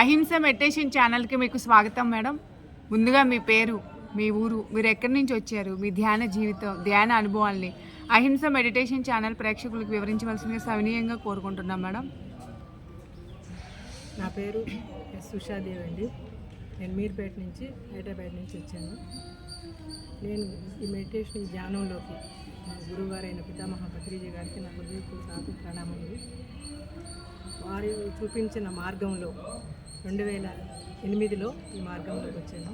అహింస మెడిటేషన్ ఛానల్కి మీకు స్వాగతం మేడం. ముందుగా మీ పేరు మీ ఊరు మీరు ఎక్కడి నుంచి వచ్చారు మీ ధ్యాన జీవితం ధ్యాన అనుభవాల్ని అహింస మెడిటేషన్ ఛానల్ ప్రేక్షకులకు వివరించవలసిందిగా సవినీయంగా కోరుకుంటున్నాం మేడం. నా పేరు ఎస్ సుషాదేవి అండి. నేను మీర్పేట నుంచి హైదరాబాద్ నుంచి వచ్చాను. నేను ఈ మెడిటేషన్ ధ్యానంలోకి మా గురువుగారైన పితామహ పత్రిజీ గారికి నా హృదయపూర్వక ప్రణామములు. వారు చూపించిన మార్గంలో రెండు వేల ఎనిమిదిలో ఈ మార్గంలోకి వచ్చాను.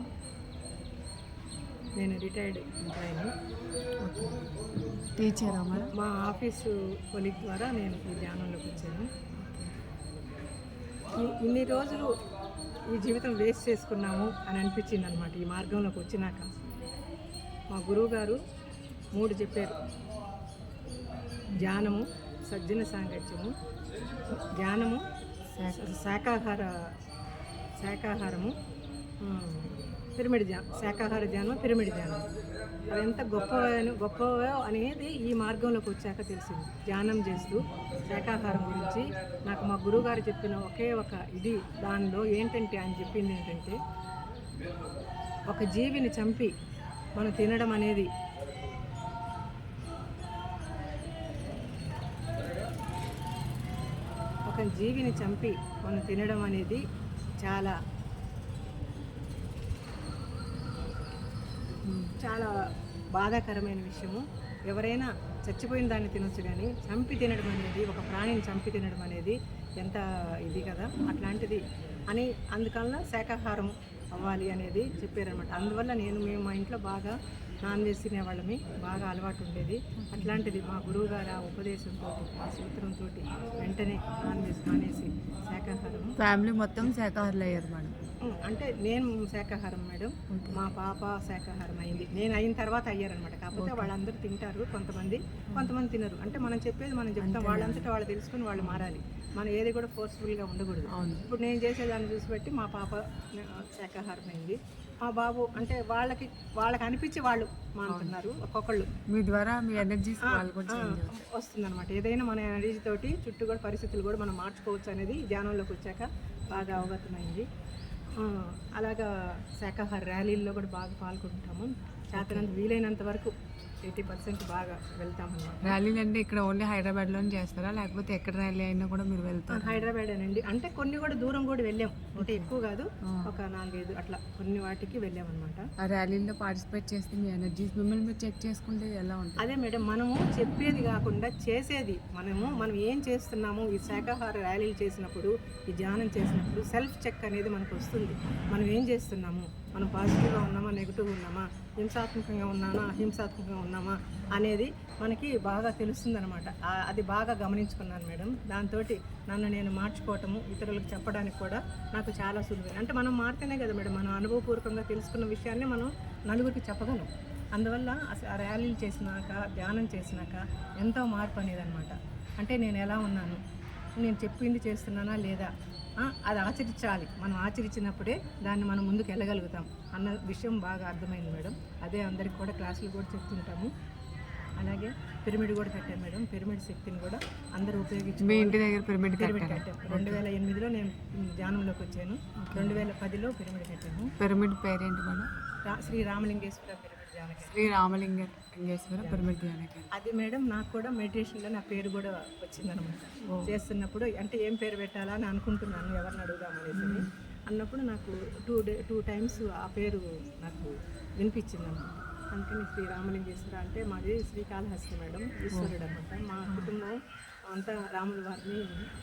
నేను రిటైర్డ్ ఎంప్లాయీని. టీచరా మా ఆఫీసు కొలిగ్ ద్వారా నేను ఈ ధ్యానంలోకి వచ్చాను. ఇన్ని రోజులు ఈ జీవితం వేస్ట్ చేసుకున్నాము అని అనిపించింది అనమాట ఈ మార్గంలోకి వచ్చినాక. మా గురువు గారు మూడు చెప్పారు. ధ్యానము సజ్జన సాంగత్యము ధ్యానము శా- శాకాహార శాకాహారము పిరమిడ్ ధ్యానం శాకాహార ధ్యానం పిరమిడ్ ధ్యానం అవి ఎంత గొప్ప గొప్ప అనేది ఈ మార్గంలోకి వచ్చాక తెలిసింది. ధ్యానం చేస్తూ శాకాహారం గురించి నాకు మా గురువుగారు చెప్పిన ఒకే ఒక ఇది దానిలో ఏంటంటే ఆయన చెప్పింది ఏంటంటే ఒక జీవిని చంపి మనం తినడం అనేది ఒక జీవిని చంపి మనం తినడం అనేది చాలా చాలా బాధాకరమైన విషయము. ఎవరైనా చచ్చిపోయిన దాన్ని తినొచ్చు కానీ చంపి తినడం అనేది ఒక ప్రాణిని చంపి తినడం అనేది ఎంత ఇది కదా? అట్లాంటిది. అని అందుకల్ల శాకాహారం అవ్వాలి అనేది చెప్పారనమాట అందువల్ల నేను మేము మా ఇంట్లో బాగా నాన్ వెజ్ తినేవాళ్ళమి. బాగా అలవాటు ఉండేది. అట్లాంటిది మా గురువు గారు ఆ ఉపదేశంతో ఆ సూత్రంతో వెంటనే నాన్ వెజ్ మానేసి శాకాహారము ఫ్యామిలీ మొత్తం శాఖాహారులు అయ్యారు మేడం. అంటే నేను శాకాహారం మేడం. మా పాప శాకాహారం అయింది. నేను అయిన తర్వాత అయ్యారనమాట కాకపోతే వాళ్ళందరూ తింటారు కొంతమంది. కొంతమంది తినరు. అంటే మనం చెప్పేది మనం చెప్తాం. వాళ్ళంతటా వాళ్ళు తెలుసుకుని వాళ్ళు మారాలి. మనం ఏది కూడా ఫోర్స్ఫుల్గా ఉండకూడదు. ఇప్పుడు నేను చేసేదాన్ని చూసి బట్టి మా పాప శాకాహారం అయింది. మా బాబు అంటే వాళ్ళకి వాళ్ళకి అనిపించి వాళ్ళు మానుతున్నారు ఒక్కొక్కళ్ళు. మీ ద్వారా మీ చేంజ్ అవుతాయి. వస్తుందన్నమాట. ఏదైనా మన ఎనర్జీ తోటి చుట్టూ కూడా పరిస్థితులు కూడా మనం మార్చుకోవచ్చు అనేది ధ్యానంలోకి వచ్చాక బాగా అవగతమైంది. అలాగా శాఖాహార ర్యాలీల్లో కూడా బాగా పాల్గొంటాము. చేతనంత వీలైనంత వరకు ఎయిటీ పర్సెంట్ బాగా వెళ్తామన్నమాట. ర్యాలీలు అంటే ఇక్కడ ఓన్లీ హైదరాబాద్లోనే చేస్తారా? లేకపోతే ఎక్కడ ర్యాలీ అయినా కూడా మీరు వెళ్తారు? హైదరాబాద్ అనండి అంటే కొన్ని కూడా దూరం కూడా వెళ్ళాం. అంటే ఎక్కువ కాదు. ఒక నాలుగైదు అట్లా కొన్ని వాటికి వెళ్ళామన్నమాట. ఆ ర్యాలీలో పార్టిసిపేట్ చేస్తే మీ ఎనర్జీస్ మిమ్మల్ని మీరు చెక్ చేసుకుంటే ఎలా ఉంటుంది? అదే మేడం మనము చెప్పేది కాకుండా చేసేది. మనము మనం ఏం చేస్తున్నాము ఈ శాకాహార ర్యాలీలు చేసినప్పుడు ఈ ధ్యానం చేసినప్పుడు సెల్ఫ్ చెక్ అనేది మనకు వస్తుంది. మనం ఏం చేస్తున్నాము? మనం పాజిటివ్గా ఉన్నామా? నెగిటివ్గా ఉన్నామా? హింసాత్మకంగా ఉన్నామా అహింసాత్మకంగా ఉన్నామా అనేది మనకి బాగా తెలుస్తుంది అనమాట అది బాగా గమనించుకున్నాను మేడం. దాంతో నన్ను నేను మార్చుకోవటము ఇతరులకు చెప్పడానికి కూడా నాకు చాలా సులువు అంటే మనం మారితేనే కదా మేడం మనం అనుభవపూర్వకంగా తెలుసుకున్న విషయాన్ని మనం నలుగురికి చెప్పగలం. అందువల్ల ఆ ర్యాలీలు చేసినాక ధ్యానం చేసినాక ఎంతో మార్పు అనేది అనమాట అంటే నేను ఎలా ఉన్నాను? నేను చెప్పింది చేస్తున్నానా లేదా? అది ఆచరించాలి. మనం ఆచరించినప్పుడే దాన్ని మనం ముందుకు వెళ్ళగలుగుతాం అన్న విషయం బాగా అర్థమైంది మేడం. అదే అందరికి కూడా క్లాసులు కూడా చెప్తుంటాము. అలాగే పిరమిడ్ కూడా కట్టాను మేడం. పిరమిడ్ శక్తిని కూడా అందరూ మీ ఉపయోగించుకోవాలి ఇంటి దగ్గర పిరమిడ్ పిరమిడ్ కట్టాను. రెండు వేల ఎనిమిదిలో నేను ధ్యానంలోకి వచ్చాను. రెండు వేల పదిలో పిరమిడ్ కట్టాను పిరమిడ్ పేరేంటి madam? Shri Ramalingeshwara pyramid. Shri Ramalingeshwara pyramid ధ్యానకేంద్రం అది మేడం నాకు కూడా మెడిటేషన్లో నా పేరు కూడా వచ్చిందనమాట. చేస్తున్నప్పుడు అంటే ఏం పేరు పెట్టాలా అని అనుకుంటున్నాను ఎవరిని అడుగుదామనేసి అన్నప్పుడు నాకు టూ డే టూ టైమ్స్ ఆ పేరు నాకు వినిపించింది అనమాట అందుకని శ్రీ రామలింగేశ్వర అంటే మాది శ్రీకాళహస్తి మేడం ఈశ్వరుడు అనమాట. మా కుటుంబం అంతా రాముల వారిని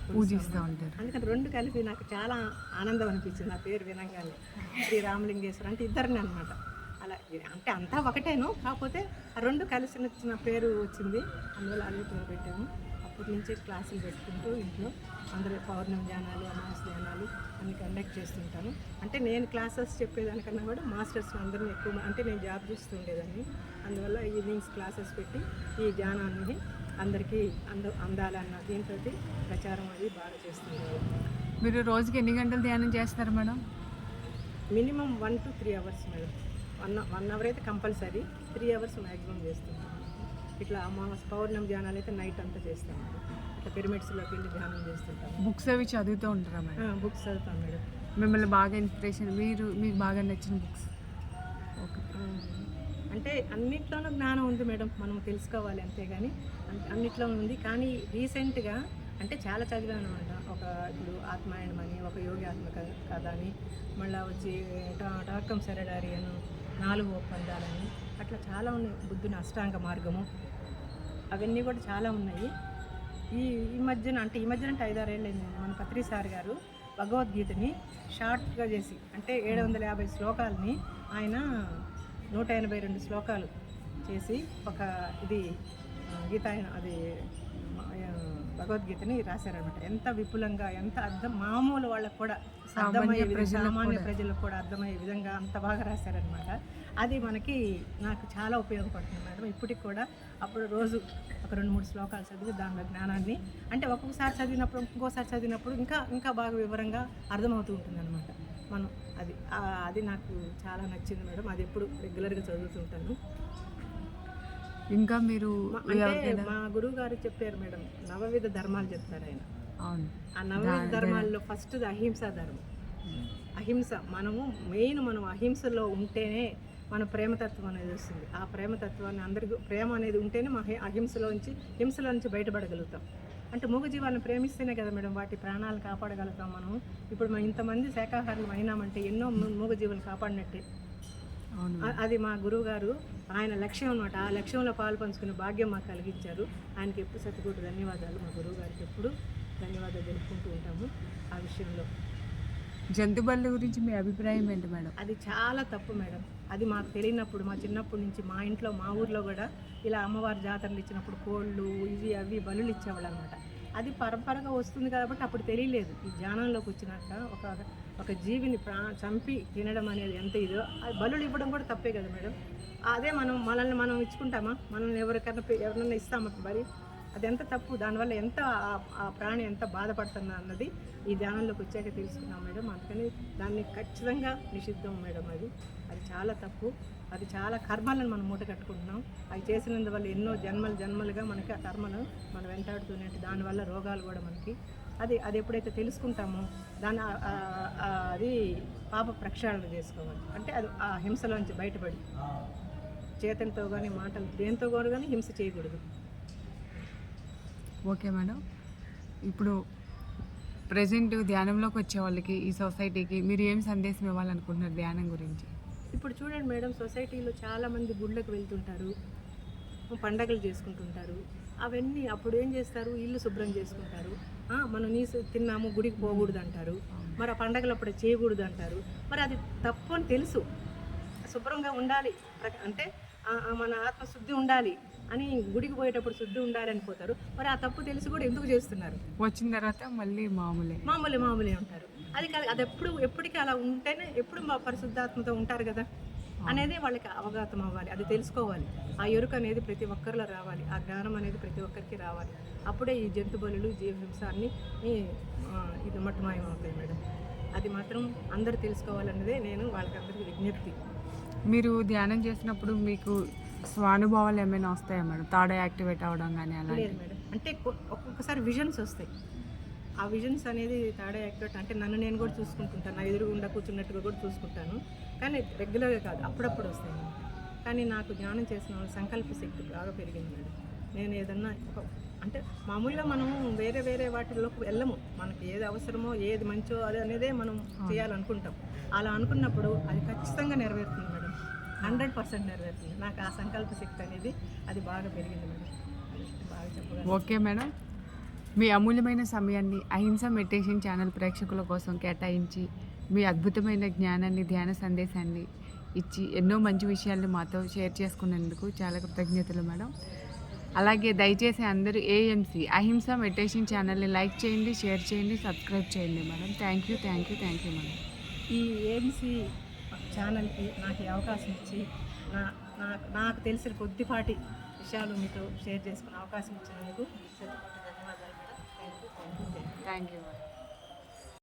పూజిస్తూ ఉంటారు. అందుకని రెండు కలిపి నాకు చాలా ఆనందం అనిపించింది ఆ పేరు వినంగానే. శ్రీ రామలింగేశ్వర అంటే ఇద్దరిని అనమాట. అలా అంటే అంతా ఒకటేను. కాకపోతే ఆ రెండు కలిసి వచ్చిన పేరు వచ్చింది. అందువల్ల అదే పేరు పెట్టాము అప్పటి నుంచే క్లాసులు పెట్టుకుంటూ ఇంట్లో అందరూ పౌర్ణమి ధ్యానాలు అమావాస ధ్యానాలు అన్ని కండక్ట్ చేస్తుంటాను. అంటే నేను క్లాసెస్ చెప్పేదానికన్నా కూడా మాస్టర్స్ అందరిని ఎక్కువ అంటే నేను జాబ్ చేస్తూ ఉండేదాన్ని. అందువల్ల ఈవినింగ్స్ క్లాసెస్ పెట్టి ఈ ధ్యానాన్ని అందరికీ అంద అందాలన్న దీంతో ప్రచారం అది బాగా చేస్తున్నారు మీరు రోజుకి ఎన్ని గంటలు ధ్యానం చేస్తారు madam? Minimum one two three hours madam. One one hour అయితే కంపల్సరీ. త్రీ అవర్స్ మ్యాక్సిమం చేస్తుంటాం ఇట్లా అమావాస పౌర్ణమి ధ్యానాలు అయితే నైట్ అంతా చేస్తాం. ఇట్లా పిరమిడ్స్లోకి వెళ్ళి ధ్యానం చేస్తుంటాము బుక్స్ అవి చదువుతూ ఉంటారా మేడం బుక్స్ చదువుతాం మేడం. మిమ్మల్ని బాగా ఇన్స్పిరేషన్ మీరు మీకు బాగా నచ్చిన బుక్స్. ఓకే. అంటే అన్నిట్లోనూ జ్ఞానం ఉంది మేడం. మనం తెలుసుకోవాలి అంతేగాని అన్- అన్నిట్లో ఉంది. కానీ రీసెంట్గా అంటే చాలా చదివాను అనమాట ఒక ఇప్పుడు ఆత్మాయణం అని ఒక యోగి ఆత్మ కథ- కథ అని మళ్ళీ వచ్చి టాకం సెరడారి అని నాలుగు ఒప్పందాలని. అట్లా చాలా ఉన్నాయి. బుద్ధుని అష్టాంగ మార్గము. అవన్నీ కూడా చాలా ఉన్నాయి. ఈ ఈ మధ్యన అంటే ఈ మధ్యన అంటే ఐదారేళ్ళు అయింది మన పత్రి సార్ గారు భగవద్గీతని షార్ట్గా చేసి అంటే ఏడు వందల యాభై శ్లోకాలని ఆయన నూట ఎనభై రెండు శ్లోకాలు చేసి ఒక ఇది గీత అది భగవద్గీతని రాశారనమాట ఎంత విపులంగా ఎంత అర్థం మామూలు వాళ్ళకు కూడా అర్థమయ్యే సామాన్య ప్రజలకు కూడా అర్థమయ్యే విధంగా అంత బాగా రాశారనమాట అది మనకి నాకు చాలా ఉపయోగపడుతుంది మేడం. ఇప్పటికి కూడా అప్పుడు రోజు ఒక రెండు మూడు శ్లోకాలు చదివి దానిలో జ్ఞానాన్ని అంటే ఒక్కొక్కసారి చదివినప్పుడు ఇంకోసారి చదివినప్పుడు ఇంకా ఇంకా బాగా వివరంగా అర్థమవుతూ ఉంటుంది అనమాట మనం అది అది నాకు చాలా నచ్చింది మేడం. అది ఎప్పుడు రెగ్యులర్గా చదువుతుంటాను. ఇంకా మీరు మా- అంటే మా గురువు గారు చెప్పారు మేడం నవవిధ ధర్మాలు చెప్తారు ఆయన. అవును. ఆ నవవిధ ధర్మాల్లో ఫస్ట్ అహింసా ధర్మం. అహింస మనము మెయిన్ మనం అహింసలో ఉంటేనే మన ప్రేమతత్వం అనేది వస్తుంది. ఆ ప్రేమతత్వాన్ని అందరికీ ప్రేమ అనేది ఉంటేనే మన అహింసలో నుంచి హింసలో నుంచి బయటపడగలుగుతాం. అంటే మూగ జీవాలను ప్రేమిస్తేనే కదా మేడం వాటి ప్రాణాలు కాపాడగలుగుతాం మనం ఇప్పుడు మనం ఇంతమంది శాకాహారులు అయినామంటే ఎన్నో మూ- మూగ జీవులు కాపాడినట్టే. అది మా గురువు గారు ఆయన లక్ష్యం అనమాట ఆ లక్ష్యంలో పాలు పంచుకునే భాగ్యం మాకు కలిగించారు. ఆయనకి ఎప్పుడు సతికోటి ధన్యవాదాలు. మా గురువు గారికి ఎప్పుడు ధన్యవాదాలు తెలుపుకుంటూ ఉంటాము ఆ విషయంలో. జంతు బళ్ళ గురించి మీ అభిప్రాయం ఏంటి మేడం? అది చాలా తప్పు మేడం. అది మాకు తెలియనప్పుడు మా చిన్నప్పటి నుంచి మా ఇంట్లో మా ఊర్లో కూడా ఇలా అమ్మవారి జాతరలు ఇచ్చినప్పుడు కోళ్ళు ఇవి అవి బలులు ఇచ్చేవాళ్ళు అనమాట అది పరంపరగా వస్తుంది కాబట్టి అప్పుడు తెలియలేదు. ఈ జ్ఞానంలోకి వచ్చినాక ఒక ఒక జీవిని ప్రా చంపి తినడం అనేది ఎంత ఇదో అది బలులు ఇవ్వడం కూడా తప్పే కదా మేడం. అదే మనం మనల్ని మనం ఇచ్చుకుంటామా? మనల్ని ఎవరికైనా ఎవరినైనా ఇస్తామా మరి? అది ఎంత తప్పు? దానివల్ల ఎంత ఆ- ప్రాణి ఎంత బాధపడుతుందా అన్నది ఈ ధ్యానంలోకి వచ్చాక తెలుసుకున్నాం మేడం. అందుకని దాన్ని ఖచ్చితంగా నిషిద్ధం మేడం అది. అది చాలా తప్పు. అది చాలా కర్మలను మనం మూట కట్టుకుంటున్నాం. అవి చేసినందువల్ల ఎన్నో జన్మలు జన్మలుగా మనకి ఆ కర్మలు మనం వెంటాడుతూనే దానివల్ల రోగాలు కూడా మనకి. అది అది ఎప్పుడైతే తెలుసుకుంటామో ఆ అది పాప ప్రక్షాళన చేసుకోవాలి. అంటే అది ఆ హింసలోంచి బయటపడి. చేతలతో కానీ మాటలు దేంతో కూడా కానీ హింస చేయకూడదు. Okay madam. ఇప్పుడు ప్రజెంట్ ధ్యానంలోకి వచ్చే వాళ్ళకి ఈ సొసైటీకి మీరు ఏం సందేశం ఇవ్వాలనుకుంటున్నారు ధ్యానం గురించి? ఇప్పుడు చూడండి మేడం సొసైటీలో చాలామంది గుళ్ళకు వెళ్తుంటారు పండగలు చేసుకుంటుంటారు. అవన్నీ అప్పుడు ఏం చేస్తారు? ఇల్లు శుభ్రం చేసుకుంటారు. మనం నీసు తిన్నాము గుడికి పోకూడదు అంటారు. మరి ఆ పండగలు అప్పుడు చేయకూడదు అంటారు. మరి అది తప్పు అని తెలుసు. శుభ్రంగా ఉండాలి. అంటే మన ఆత్మశుద్ధి ఉండాలి. అని గుడికి పోయేటప్పుడు శుద్ధి ఉండాలి అని పోతారు. మరి ఆ తప్పు తెలిసి కూడా ఎందుకు చేస్తున్నారు? వచ్చిన తర్వాత మళ్ళీ మామూలే. మామూలు మామూలే ఉంటారు అది కాదు అది ఎప్పుడు ఎప్పటికీ అలా ఉంటేనే ఎప్పుడు మా పరిశుద్ధాత్మతో ఉంటారు కదా? అనేది వాళ్ళకి అవగాహన అవ్వాలి అది తెలుసుకోవాలి. ఆ ఎరుక అనేది ప్రతి ఒక్కరిలో రావాలి ఆ జ్ఞానం అనేది ప్రతి ఒక్కరికి రావాలి. అప్పుడే ఈ జంతు బలులు జీవహింస అన్ని ఇది మట్టుమాయం అవుతాయి మేడం. అది మాత్రం అందరూ తెలుసుకోవాలన్నదే నేను వాళ్ళకందరికీ విజ్ఞప్తి. మీరు ధ్యానం చేసినప్పుడు మీకు స్వానుభవాలు ఏమైనా వస్తాయా మేడం? తాడ యాక్టివేట్ అవ్వడం కానీ అలా లేదు మేడం. అంటే ఒక్కొక్కసారి విజన్స్ వస్తాయి. ఆ విజన్స్ అనేది తాడే యాక్టివేట్ అంటే నన్ను నేను కూడా చూసుకుంటుంటాను. నా ఎదురుగుండా కూర్చున్నట్టుగా కూడా చూసుకుంటాను. కానీ రెగ్యులర్గా కాదు. అప్పుడప్పుడు వస్తాయి. కానీ నాకు ధ్యానం చేసిన వాళ్ళ సంకల్ప శక్తి బాగా పెరిగింది మేడం. నేను ఏదన్నా అంటే మామూలుగా మనం వేరే వేరే వాటిల్లోకి వెళ్ళము. మనకి ఏది అవసరమో ఏది మంచో అది అనేదే మనం చేయాలనుకుంటాం. అలా అనుకున్నప్పుడు అది ఖచ్చితంగా నెరవేరుతుంది హండ్రెడ్ పర్సెంట్ నెరవేరుతుంది. నాకు ఆ సంకల్ప శక్తి అనేది అది బాగా పెరిగింది మేడం. అది బాగా చెప్పగలను ఓకే మేడం. మీ అమూల్యమైన సమయాన్ని అహింస మెడిటేషన్ ఛానల్ ప్రేక్షకుల కోసం కేటాయించి మీ అద్భుతమైన జ్ఞానాన్ని ధ్యాన సందేశాన్ని ఇచ్చి ఎన్నో మంచి విషయాల్ని మాతో షేర్ చేసుకున్నందుకు చాలా కృతజ్ఞతలు మేడం. అలాగే దయచేసి అందరూ ఏఎంసీ అహింస మెడిటేషన్ ఛానల్ని లైక్ చేయండి షేర్ చేయండి సబ్స్క్రైబ్ చేయండి madam. Thank you thank you thank you madam. ఈ ఏఎంసీ ఛానల్కి నాకు ఈ అవకాశం ఇచ్చి నా నాకు నాకు తెలిసిన కొద్దిపాటి విషయాలు మీతో షేర్ చేసుకునే అవకాశం ఇచ్చినందుకు ధన్యవాదాలు థ్యాంక్ యూ థ్యాంక్ యూ